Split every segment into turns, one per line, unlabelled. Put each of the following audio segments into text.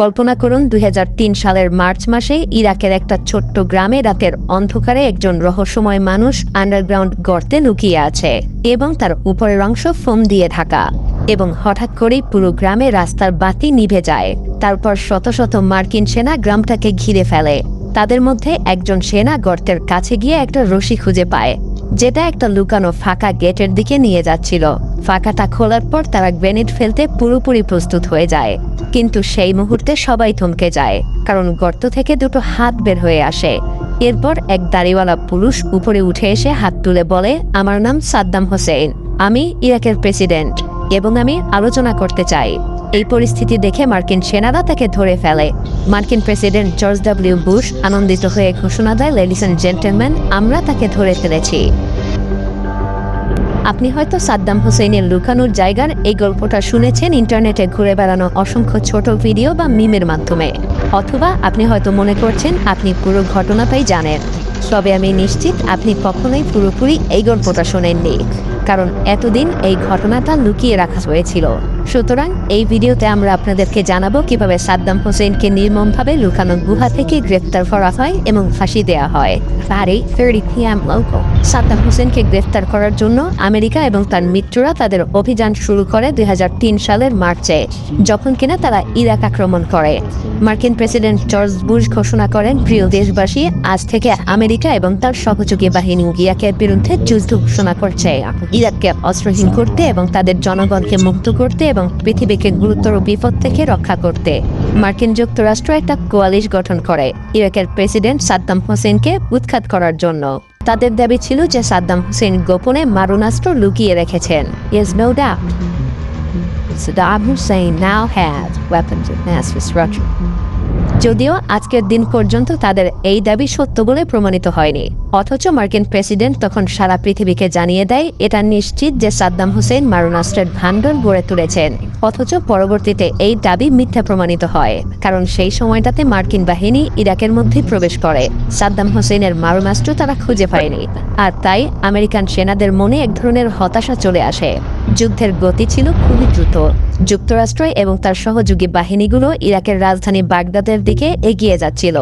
কল্পনা করুন, দুই হাজার তিন সালের মার্চ মাসে ইরাকের একটা ছোট্ট গ্রামে রাতের অন্ধকারে একজন রহস্যময় মানুষ আন্ডারগ্রাউন্ড গর্তে লুকিয়ে আছে এবং তার উপরের অংশ ফোম দিয়ে ঢাকা এবং হঠাৎ করেই পুরো গ্রামে রাস্তার বাতি নিভে যায়। তারপর শত শত মার্কিন সেনা গ্রামটাকে ঘিরে ফেলে। তাদের মধ্যে একজন সেনা গর্তের কাছে গিয়ে একটা রশি খুঁজে পায়, যেটা একটা লুকানো ফাঁকা গেটের দিকে নিয়ে যাচ্ছিল। ফাঁকাটা খোলার পর তারা গ্রেনেড ফেলতে পুরোপুরি প্রস্তুত হয়ে যায়। কিন্তু সেই মুহূর্তে সবাই থমকে যায়, কারণ গর্ত থেকে দুটো হাত বের হয়ে আসে। এরপর এক দাড়িওয়ালা পুরুষ উপরে উঠে এসে হাত তুলে বলে, আমার নাম সাদ্দাম হোসেন। আমি ইরাকের প্রেসিডেন্ট এবং আমি আলোচনা করতে চাই। এই পরিস্থিতি দেখে মার্কিন সেনারা তাকে ধরে ফেলে। মার্কিন প্রেসিডেন্ট জর্জ ডাব্লিউ বুশ আনন্দিত হয়ে ঘোষণা দেয়, লেডিস অ্যান্ড জেন্টেলম্যান, আমরা তাকে ধরে ফেলেছি। আপনি হয়তো সাদ্দাম হোসেনের লুকানোর জায়গার এই গল্পটা শুনেছেন ইন্টারনেটে ঘুরে বেড়ানো অসংখ্য ছোট ভিডিও বা মিমের মাধ্যমে। অথবা আপনি হয়তো মনে করছেন আপনি পুরো ঘটনাটাই জানেন। তবে আমি নিশ্চিত আপনি কখনোই পুরোপুরি এই গল্পটা শোনেননি। কারণ এতদিন এই ঘটনাটা লুকিয়ে রাখা হয়েছিল। সুতরাং এই ভিডিওতে আমরা আপনাদেরকে জানাব কীভাবে সাদ্দাম হোসেনকে নির্মমভাবে লুকানো গুহা থেকে গ্রেফতার করা হয় এবং ফাঁসি দেওয়া হয়। সাদ্দাম হোসেনকে গ্রেফতার করার জন্য আমেরিকা এবং তার মিত্ররা তাদের অভিযান শুরু করে দুই হাজার তিন সালের মার্চে, যখন কিনা তারা ইরাক আক্রমণ করে। মার্কিন প্রেসিডেন্ট জর্জ বুশ ঘোষণা করেন, প্রিয় দেশবাসী, আজ থেকে আমেরিকা এবং তার সহযোগী বাহিনী ইরাকের বিরুদ্ধে যুদ্ধ ঘোষণা করছে। ইরাককে অস্ত্রহীন করতে এবং তাদের জনগণকে মুক্ত করতে এবং পৃথিবীকে গুরুতর বিপদ থেকে রক্ষা করতে। মার্কিন যুক্তরাষ্ট্র একটা কোয়ালিশ গঠন করে ইরাকের প্রেসিডেন্ট সাদ্দাম হোসেনকে উৎখাত করার জন্য। তাদের দাবি ছিল যে সাদ্দাম হোসেন গোপনে মারণাস্ত্র লুকিয়ে রেখেছেন। Is no doubt Saddam Hussein now has weapons of mass destruction. যদিও আজকের দিন পর্যন্ত তাদের এই দাবি সত্য বলে প্রমাণিত হয়নি। অথচ মার্কিন প্রেসিডেন্ট তখন সারা পৃথিবীকে জানিয়ে দেয়, এটা নিশ্চিত যে সাদ্দাম হোসেন মারণাস্ত্রের ভাণ্ডার গড়ে তুলেছেন। অথচ পরবর্তীতে এই দাবি মিথ্যা প্রমাণিত হয়, কারণ সেই সময়টাতে মার্কিন বাহিনী ইরাকের মধ্যে প্রবেশ করে। সাদ্দাম হোসেনের মারণাস্ত্র তারা খুঁজে পায়নি। আর তাই আমেরিকান সেনাদের মনে এক ধরনের হতাশা চলে আসে। যুদ্ধের গতি ছিল খুবই দ্রুত। যুক্তরাষ্ট্র এবং তার সহযোগী বাহিনীগুলো ইরাকের রাজধানী বাগদাদের দিকে এগিয়ে যাচ্ছিল।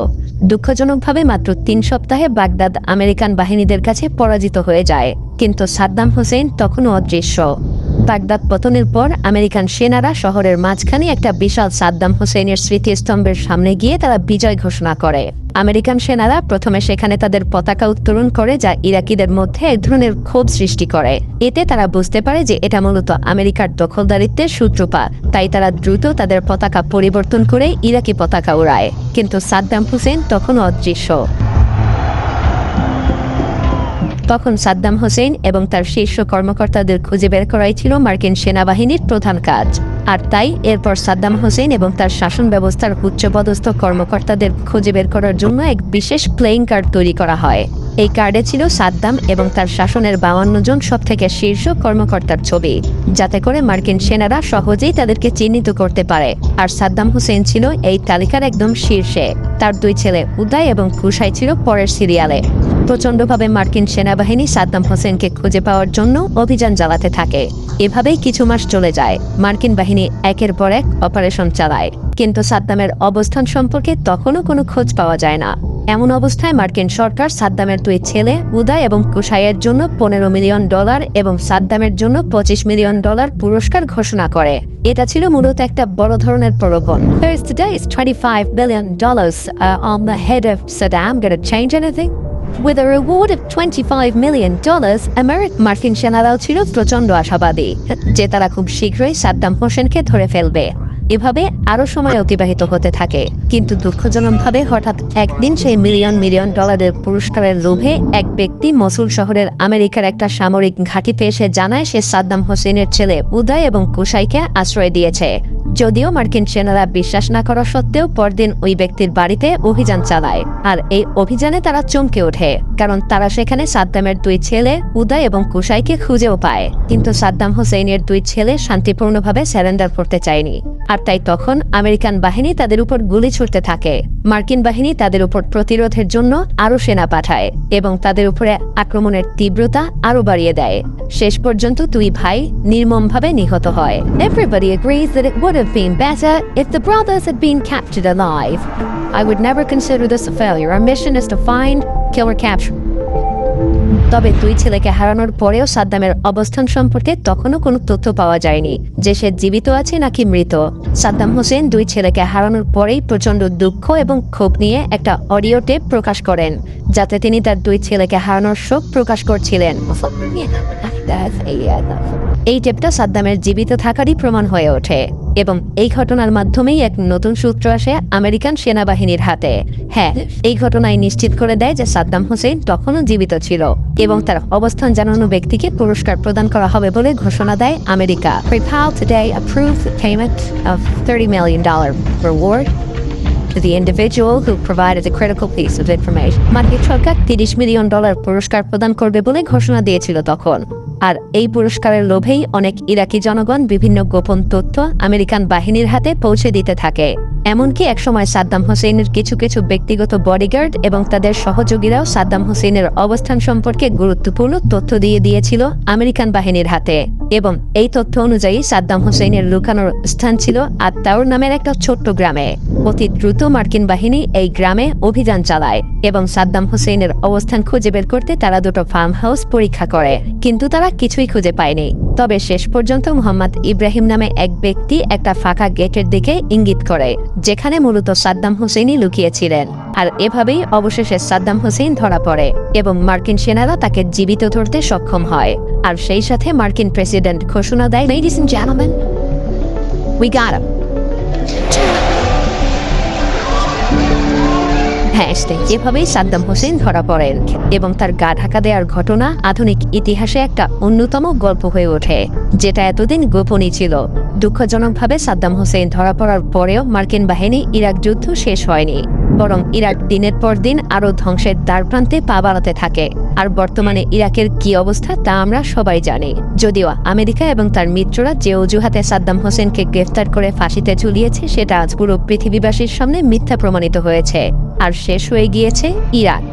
দুঃখজনকভাবে মাত্র তিন সপ্তাহে বাগদাদ আমেরিকান বাহিনীদের কাছে পরাজিত হয়ে যায়, কিন্তু সাদ্দাম হোসেন তখনও অদৃশ্য। বাগদাদ পতনের পর আমেরিকান সেনারা শহরের মাঝখানে একটা বিশাল সাদ্দাম হোসেনের স্মৃতিস্তম্ভের সামনে গিয়ে তারা বিজয় ঘোষণা করে। আমেরিকান সেনারা প্রথমে সেখানে তাদের পতাকা উত্তোলন করে যা ইরাকিদের মধ্যে এক ধরনের ক্ষোভ সৃষ্টি করে। এতে তারা বুঝতে পারে যে এটা মূলত আমেরিকার দখলদারিত্বের সূত্রপাত। তাই তারা দ্রুত তাদের পতাকা পরিবর্তন করে ইরাকি পতাকা উড়ায়। কিন্তু সাদ্দাম হুসেন তখনও অদৃশ্য। তখন সাদ্দাম হোসেন এবং তার শীর্ষ কর্মকর্তাদের খুঁজে বের করাই ছিল মার্কিন সেনাবাহিনীর প্রধান কাজ। আর তাই এরপর সাদ্দাম হোসেন এবং তার শাসন ব্যবস্থার উচ্চপদস্থ কর্মকর্তাদের খুঁজে বের করার জন্য এক বিশেষ প্লেইং কার্ড তৈরি করা হয়। এই কার্ডে ছিল সাদ্দাম এবং তার শাসনের বাউান্ন জন সব থেকে শীর্ষ কর্মকর্তার ছবি। যাতে করে মার্কিন সেনারা সহজেই তাদেরকে চিহ্নিত করতে পারে। আর সাদ্দাম হোসেন ছিল এই তালিকার একদম শীর্ষে। তার দুই ছেলে উদয় এবং কুশাই ছিল পরের সিরিয়ালে। প্রচণ্ডভাবে মার্কিন সেনাবাহিনী সাদ্দাম হোসেনকে খুঁজে পাওয়ার জন্য অভিযান চালাতে থাকে। এভাবেই কিছু মাস চলে যায়। মার্কিন বাহিনী একের পর এক অপারেশন চালায়। কিন্তু সাদ্দামের অবস্থান সম্পর্কে তখনও কোনো খোঁজ পাওয়া যায় না। এমন অবস্থায় মার্কিন সরকার সাদ্দামের দুই ছেলে উদয় এবং কুশাইয়ের জন্য পনেরো মিলিয়ন ডলার এবং সাদ্দামের জন্য পঁচিশ মিলিয়ন ডলার পুরস্কার ঘোষণা করে এটা ছিল মূলত একটা বড় ধরনের প্রলোভন First today is 25 billion dollars uh, on the head of Saddam. Gonna change anything? With a reward of 25 million dollars, American মার্কিন সেনারাও ছিল প্রচণ্ড আশাবাদী যে তারা খুব শীঘ্রই সাদ্দাম হোসেনকে ধরে ফেলবে এভাবে আরও সময় অতিবাহিত হতে থাকে। কিন্তু দুঃখজনকভাবে হঠাৎ একদিন সেই মিলিয়ন মিলিয়ন ডলারের পুরস্কারের লোভে এক ব্যক্তি মসুল শহরের আমেরিকার একটা সামরিক ঘাঁটিতে এসে জানায় সে সাদ্দাম হোসেনের ছেলে উদয় এবং কুশাইকে আশ্রয় দিয়েছে। যদিও মার্কিন সেনারা বিশ্বাস না করা সত্ত্বেও পরদিন ওই ব্যক্তির বাড়িতে অভিযান চালায় আর এই অভিযানে তারা চমকে ওঠে, কারণ তারা সেখানে সাদ্দামের দুই ছেলে, উদয় এবং কুশাইকে খুঁজেও পায়। কিন্তু সাদ্দাম হোসেনের দুই ছেলে শান্তিপূর্ণভাবে স্যারেন্ডার করতে চায়নি। আর তাই তখন আমেরিকান বাহিনী তাদের উপর গুলি ছুটতে থাকে মার্কিন বাহিনী তাদের উপর প্রতিরোধের জন্য আরও সেনা পাঠায় এবং তাদের উপরে আক্রমণের তীব্রতা আরও বাড়িয়ে দেয় শেষ পর্যন্ত দুই ভাই নির্মমভাবে নিহত হয় Everybody agrees that it would have been better if the brothers had been captured alive. I would never consider this a failure. Our mission is to find, kill or capture. তবে দুই ছেলেকে হারানোর পরেও সাদ্দামের অবস্থান সম্পর্কে তখনও কোনো তথ্য পাওয়া যায়নি। যে সে জীবিত আছে নাকি মৃত। সাদ্দাম হোসেন দুই ছেলেকে হারানোর পরেই প্রচণ্ড দুঃখ এবং ক্ষোভ নিয়ে একটা অডিও টেপ প্রকাশ করেন, যাতে তিনি তার দুই ছেলেকে হারানোর শোক প্রকাশ করছিলেন। এই টেপটা সাদ্দামের জীবিত থাকারই প্রমাণ হয়ে ওঠে। এবং এই ঘটনার মাধ্যমেই এক নতুন সূত্র আসে আমেরিকান সেনাবাহিনীর হাতে। হ্যাঁ এই ঘটনায় নিশ্চিত করে দেয় যে সাদ্দাম হোসেন তখনও জীবিত ছিল এবং তার অবস্থান জানানো ব্যক্তিকে পুরস্কার প্রদান করা হবে বলে ঘোষণা দেয় America. PayPal today approved the payment of $30 million reward to the individual who provided a critical piece of information. মার্কিন সরকার তিরিশ মিলিয়ন ডলার পুরস্কার প্রদান করবে বলে ঘোষণা দিয়েছিল তখন। আর এই পুরস্কারের লোভেই অনেক ইরাকি জনগণ বিভিন্ন গোপন তথ্য আমেরিকান বাহিনীর হাতে পৌঁছে দিতে থাকে। এমনকি একসময় সাদ্দাম হোসেনের কিছু কিছু ব্যক্তিগত বডিগার্ড এবং তাদের সহযোগীরাও সাদ্দাম হোসেনের অবস্থান সম্পর্কে গুরুত্বপূর্ণ তথ্য দিয়ে দিয়েছিল আমেরিকান বাহিনীর হাতে। এবং এই তথ্য অনুযায়ী সাদ্দাম হোসেনের লুকানোর স্থান ছিল আত্মাউর নামের একটা ছোট্ট গ্রামে। অতি দ্রুত মার্কিন বাহিনী এই গ্রামে অভিযান চালায় এবং সাদ্দাম হোসেনের অবস্থান খুঁজে বের করতে তারা দুটো ফার্ম হাউস পরীক্ষা করে কিন্তু তারা কিছুই খুঁজে পায়নি। তবে শেষ পর্যন্ত মোহাম্মদ ইব্রাহিম নামে এক ব্যক্তি একটা ফাঁকা গেটের দিকে ইঙ্গিত করে যেখানে মূলত সাদ্দাম হোসেনই লুকিয়েছিলেন। আর এভাবেই অবশেষে সাদ্দাম হোসেন ধরা পড়ে এবং মার্কিন সেনারা তাকে জীবিত ধরতে সক্ষম হয়। আর সেই সাথে মার্কিন প্রেসিডেন্ট ঘোষণা দেয় gentlemen, we got হ্যাঁ সেই যেভাবেই সাদ্দাম হোসেন ধরা পড়েন এবং তার গা ঢাকা দেওয়ার ঘটনা আধুনিক ইতিহাসে একটা অন্যতম গল্প হয়ে ওঠে, যেটা এতদিন গোপনই ছিল। দুঃখজনকভাবে সাদ্দাম হোসেন ধরা পড়ার পরেও মার্কিন বাহিনী ইরাক যুদ্ধ শেষ হয়নি, বরং ইরাক দিনের পর দিন আরও ধ্বংসের দ্বারপ্রান্তে পা বাড়াতে থাকে। আর বর্তমানে ইরাকের কি অবস্থা তা আমরা সবাই জানি। যদিও আমেরিকা এবং তার মিত্ররা যে অজুহাতে সাদ্দাম হোসেনকে গ্রেফতার করে ফাঁসিতে ঝুলিয়েছে, সেটা আজ পুরো পৃথিবীবাসীর সামনে মিথ্যা প্রমাণিত হয়েছে। আর শেষ হয়ে গিয়েছে ইরাক।